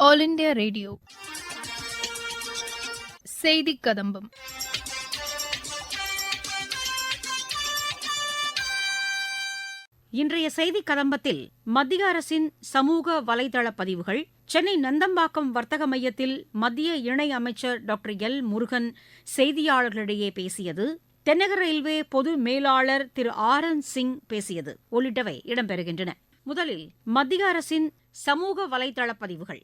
All India radio. செய்தி கதம்பம். இன்றைய செய்தி கதம்பத்தில் மத்திய அரசின் சமூக வலைதள பதிவுகள். சென்னை நந்தம்பாக்கம் வர்த்தக மையத்தில் மத்திய இணை அமைச்சர் டாக்டர் எல் முருகன் செய்தியாளர்களிடையே பேசியது. தென்னக ரயில்வே பொது மேலாளர் திரு ஆர் என் சிங் பேசியது. உள்ளிட்டவை இடம்பெறுகின்றன. முதலில் மத்திய அரசின் சமூக வலைதள பதிவுகள்.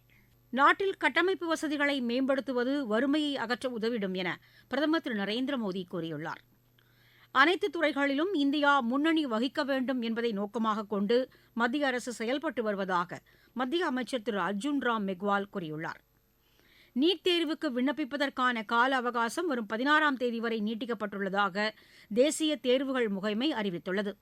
நாட்டில் கட்டமைப்பு வசதிகளை மேம்படுத்துவது வறுமையை அகற்ற உதவிடும் என பிரதமர் திரு. நரேந்திர மோடி கூறியுள்ளார். அனைத்து துறைகளிலும் இந்தியா முன்னணி வகிக்க வேண்டும் என்பதை நோக்கமாக கொண்டு மத்திய அரசு செயல்பட்டு வருவதாக மத்திய அமைச்சர் திரு. அர்ஜுன் ராம் மெக்வால் கூறியுள்ளார். நீட் தேர்வுக்கு விண்ணப்பிப்பதற்கான கால அவகாசம் வரும் பதினாறாம் தேதி வரை நீட்டிக்கப்பட்டுள்ளதாக தேசிய தேர்வுகள் முகமை அறிவித்துள்ளது.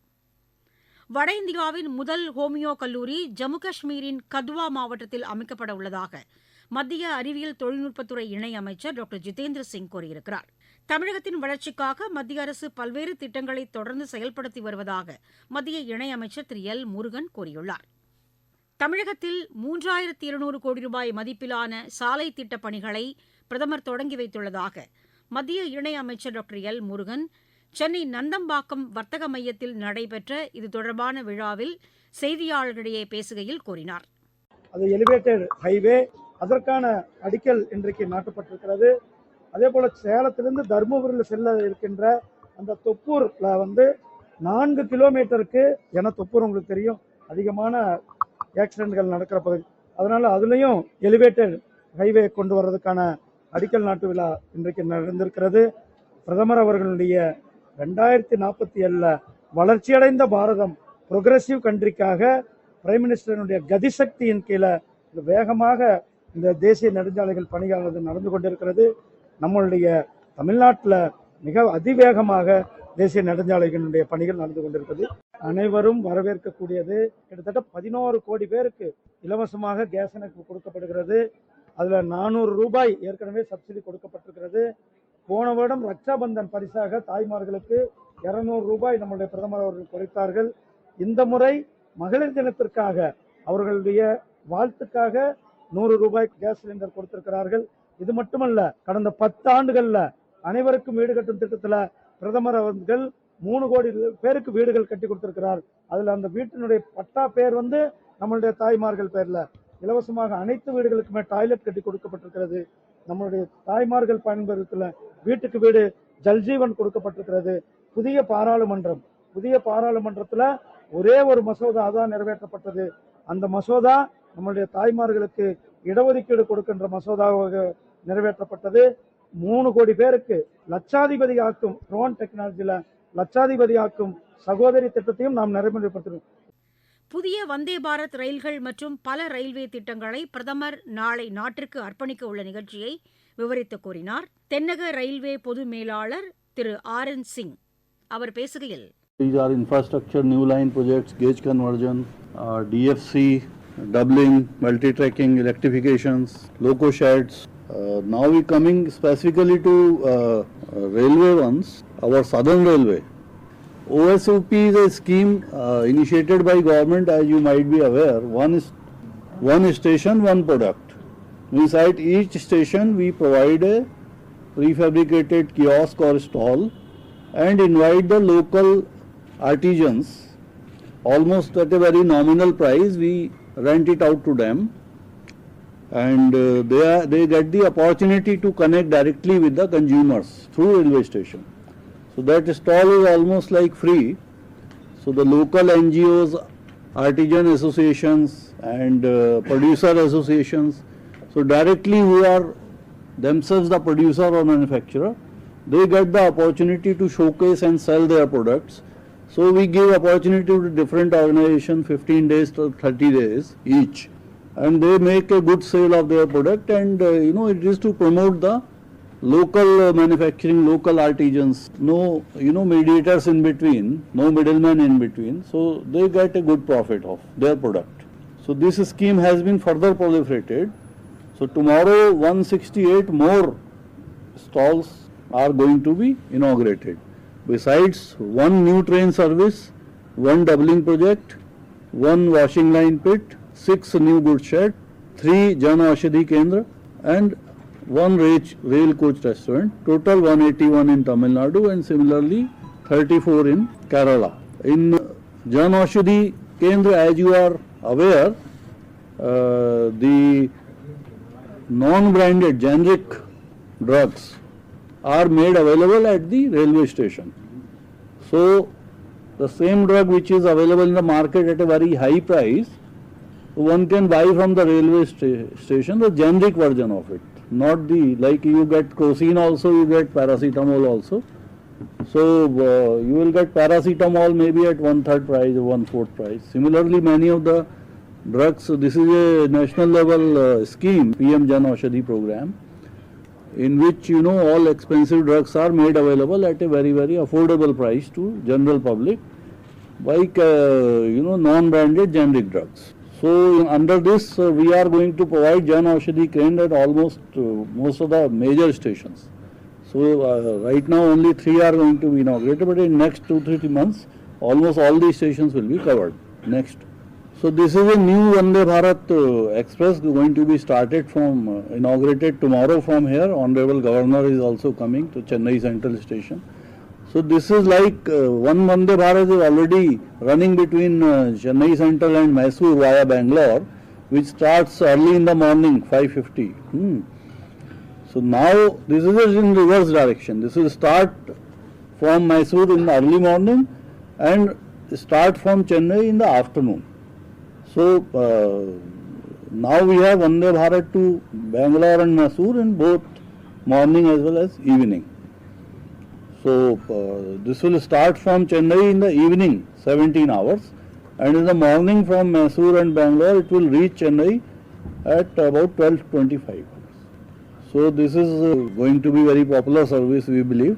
வட இந்தியாவின் முதல் ஹோமியோ கல்லூரி ஜம்மு காஷ்மீரின் கத்வா மாவட்டத்தில் அமைக்கப்பட உள்ளதாக மத்திய அறிவியல் தொழில்நுட்பத்துறை இணையமைச்சர் டாக்டர் ஜிதேந்திர சிங் கூறியிருக்கிறார். தமிழகத்தின் வளர்ச்சிக்காக மத்திய அரசு பல்வேறு திட்டங்களை தொடர்ந்து செயல்படுத்தி வருவதாக மத்திய இணையமைச்சர் திரு. எல். முருகன் கூறியுள்ளார். தமிழகத்தில் மூன்றாயிரத்தி இருநூறு கோடி ரூபாய் மதிப்பிலான சாலை திட்டப் பணிகளை பிரதமர் தொடங்கி வைத்துள்ளதாக மத்திய இணையமைச்சர் டாக்டர் எல். முருகன் சென்னை நந்தம்பாக்கம் வர்த்தக மையத்தில் நடைபெற்ற இது தொடர்பான விழாவில் செய்தியாளர்களிடையே பேசுகையில் கூறினார். அது எலிவேட்டட் ஹைவே அதற்கான அடிக்கல் இன்றைக்கு நாட்டப்பட்டிருக்கிறது. அதே போல சேலத்திலிருந்து தருமபுரியில் செல்ல இருக்கின்ற அந்த தொப்பூர்ல வந்து நான்கு கிலோமீட்டருக்கு என தொப்பூர் உங்களுக்கு தெரியும் அதிகமான ஆக்சிடென்ட்கள் நடக்கிற பகுதி. அதனால அதுலேயும் எலிவேட்டட் ஹைவே கொண்டு வர்றதுக்கான அடிக்கல் நாட்டு விழா இன்றைக்கு நடந்திருக்கிறது. பிரதமர் அவர்களுடைய ரெண்டாயிரத்தி நாற்பத்தி ஏழில் வளர்ச்சியடைந்த பாரதம் ப்ரொக்ரெசிவ் கண்ட்ரிக்காக பிரைம் மினிஸ்டரினுடைய கதிசக்தியின் கீழே வேகமாக இந்த தேசிய நெடுஞ்சாலைகள் பணியானது நடந்து கொண்டிருக்கிறது. நம்மளுடைய தமிழ்நாட்டில் மிக அதிவேகமாக தேசிய நெடுஞ்சாலைகளினுடைய பணிகள் நடந்து கொண்டிருக்கிறது. அனைவரும் வரவேற்கக்கூடியது கிட்டத்தட்ட பதினோரு கோடி பேருக்கு இலவசமாக கேஸ் இணைப்பு கொடுக்கப்படுகிறது. அதில் நானூறு ரூபாய் ஏற்கனவே சப்சிடி கொடுக்கப்பட்டிருக்கிறது. போன வருடம் ரக்ஷாபந்தன் பரிசாக தாய்மார்களுக்கு இருநூறு ரூபாய் நம்முடைய பிரதமர் அவர்கள் குறைத்தார்கள் இந்த முறை மகளிர் தினத்திற்காக அவர்களுடைய வாழ்த்துக்காக நூறு ரூபாய் கேஸ் சிலிண்டர் கொடுத்திருக்கிறார்கள். இது மட்டுமல்ல கடந்த பத்து ஆண்டுகள்ல அனைவருக்கும் வீடு கட்டும் திட்டத்துல பிரதமர் அவர்கள் மூணு கோடி பேருக்கு வீடுகள் கட்டி கொடுத்திருக்கிறார். அதுல அந்த வீட்டினுடைய பட்டா பேர் வந்து நம்மளுடைய தாய்மார்கள் பேர்ல. இலவசமாக அனைத்து வீடுகளுக்குமே டாய்லெட் கட்டி கொடுக்கப்பட்டிருக்கிறது. நம்மளுடைய தாய்மார்கள் பயன்படுத்தல வீட்டுக்கு வீடு ஜல்ஜீவன் கொடுக்கப்பட்டிருக்கிறது. புதிய பாராளுமன்றம். புதிய பாராளுமன்றத்தில் ஒரே ஒரு மசோதா தான் நிறைவேற்றப்பட்டது. அந்த மசோதா நம்மளுடைய தாய்மார்களுக்கு இடஒதுக்கீடு கொடுக்கின்ற மசோதாவாக நிறைவேற்றப்பட்டது. மூணு கோடி பேருக்கு லட்சாதிபதி ஆக்கும் ட்ரோன் டெக்னாலஜியில் லட்சாதிபதி ஆக்கும் சகோதரி திட்டத்தையும் நாம் நடைமுறைப்படுத்தினோம். புதிய வந்தே பாரத் ரயில்கள் மற்றும் பல ரயில்வே திட்டங்களை பிரதமர் நாளை நாட்டிற்கு அர்ப்பணிக்க உள்ள நிகழ்ச்சியை விவரித்து கூறினார் தென்னக ரயில்வே பொது மேலாளர் திரு ஆர் என் சிங் அவர் பேசுகையில் These are infrastructure, new line projects, gauge conversion, uh, DFC, doubling, multi-tracking, electrifications, loco sheds. Uh, now we coming specifically to uh, uh, railway ones, our southern railway. OSOP is a scheme uh, initiated by government as you might be aware. One one station, one product. Inside each station we provide a prefabricated kiosk or stall and invite the local artisans almost at a very nominal price we rent it out to them and uh, they are, they get the opportunity to connect directly with the consumers through railway station so that stall is almost like free. So the local ngos artisan associations and uh, producer associations so directly who are themselves the producer or manufacturer. They get the opportunity to showcase and sell their products. So we give opportunity to different organizations 15 days to 30 days each. And they make a good sale of their product and uh, you know it is to promote the local uh, manufacturing local artisans no you know mediators in between no middlemen in between so they get a good profit of their product. So this scheme has been further proliferated. So tomorrow 168 more stalls are going to be inaugurated. Besides one new train service, one doubling project, one washing line pit, six new goods shed, three Jan Aushadhi Kendra, and one rail, rail coach restaurant. Total 181 in Tamil Nadu, and similarly 34 in Kerala. In Jan Kendra, as you are aware, uh, the non-branded generic drugs are made available at the railway station. So, the same drug which is available in the market at a very high price, one can buy from the railway sta- station the generic version of it, not the like you get crocin also, you get paracetamol also. So uh, you will get paracetamol maybe at one third price or one fourth price. Similarly, many of the drugs. This is a national level uh, scheme, PM Jan Aushadhi program, in which you know all expensive drugs are made available at a very very affordable price to general public like uh, you know non-branded generic drugs. So under this, uh, we are going to provide Jan Aushadhi Kendra at almost uh, most of the major stations. So uh, right now only three are going to be inaugurated, but in next two three months, almost all these stations will be covered. Next. So this is a new Vande Bharat uh, Express going to be started from uh, inaugurated tomorrow from here. Honorable Governor is also coming to Chennai Central Station. So this is like uh, one Vande Bharat is already running between uh, Chennai Central and Mysore via Bangalore, which starts early in the morning, 5:50. Hmm. So now this is in reverse direction. This will start from Mysore in the early morning and start from Chennai in the afternoon. So uh, now we have Vande Bharat to Bangalore and Mysore in both morning as well as evening. So uh, this will start from Chennai in the evening, 17 hours, and in the morning from Mysore and Bangalore it will reach Chennai at about 12:25. So this is uh, going to be very popular service, we believe.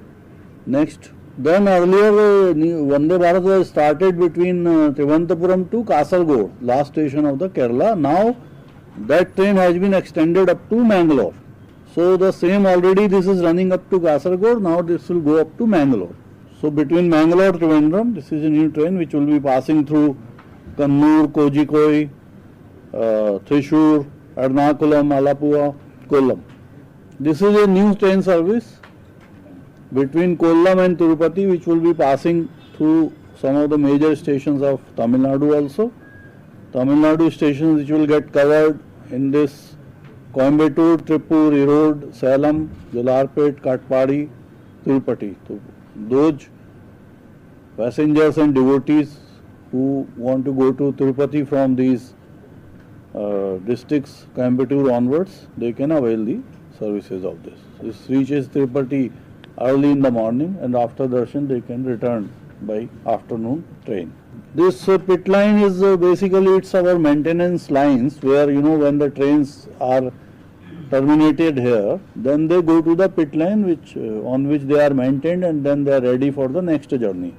Next, then earlier uh, Vande Bharat was started between uh, to Kasargod, last station of the Kerala. Now that train has been extended up to Mangalore. So the same already this is running up to Kasargod. Now this will go up to Mangalore. So between Mangalore Trivandrum, this is a new train which will be passing through Kannur, Kozhikode, uh, Thrissur, Ernakulam, Alapua, Kollam. This is a new train service between Kollam and Tirupati which will be passing through some of the major stations of Tamil Nadu also. Tamil Nadu stations which will get covered in this Coimbatore, Tripur, Erode, Salem, Jalarpet, Katpadi, Tirupati. So those passengers and devotees who want to go to Tirupati from these uh, districts, Coimbatore onwards, they can avail the services of this. This reaches Tirupati early in the morning and after darshan they can return by afternoon train. This uh, pit line is uh, basically it's our maintenance lines where you know when the trains are terminated here, then they go to the pit line which uh, on which they are maintained and then they are ready for the next journey.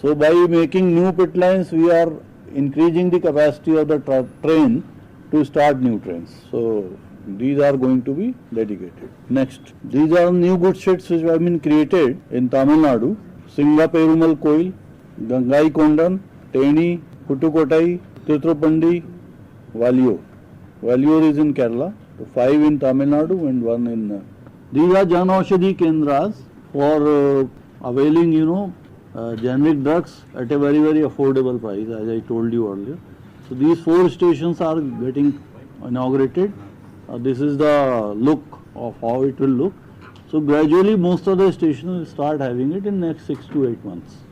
So by making new pit lines, we are increasing the capacity of the tra- train to start new trains. So these are going to be dedicated. Next, these are new goods sheds which have been created in Tamil Nadu. Singa Perumal Koil, Gangai Kondan, Teni, Putukotai, Titrupandi, Valio. Valior is in Kerala. Five in Tamil Nadu and one in. Uh, these are Jan Aushadhi Kendras for uh, availing, you know, uh, generic drugs at a very, very affordable price, as I told you earlier. So these four stations are getting inaugurated. Uh, this is the look of how it will look. So gradually most of the stations will start having it in next six to eight months.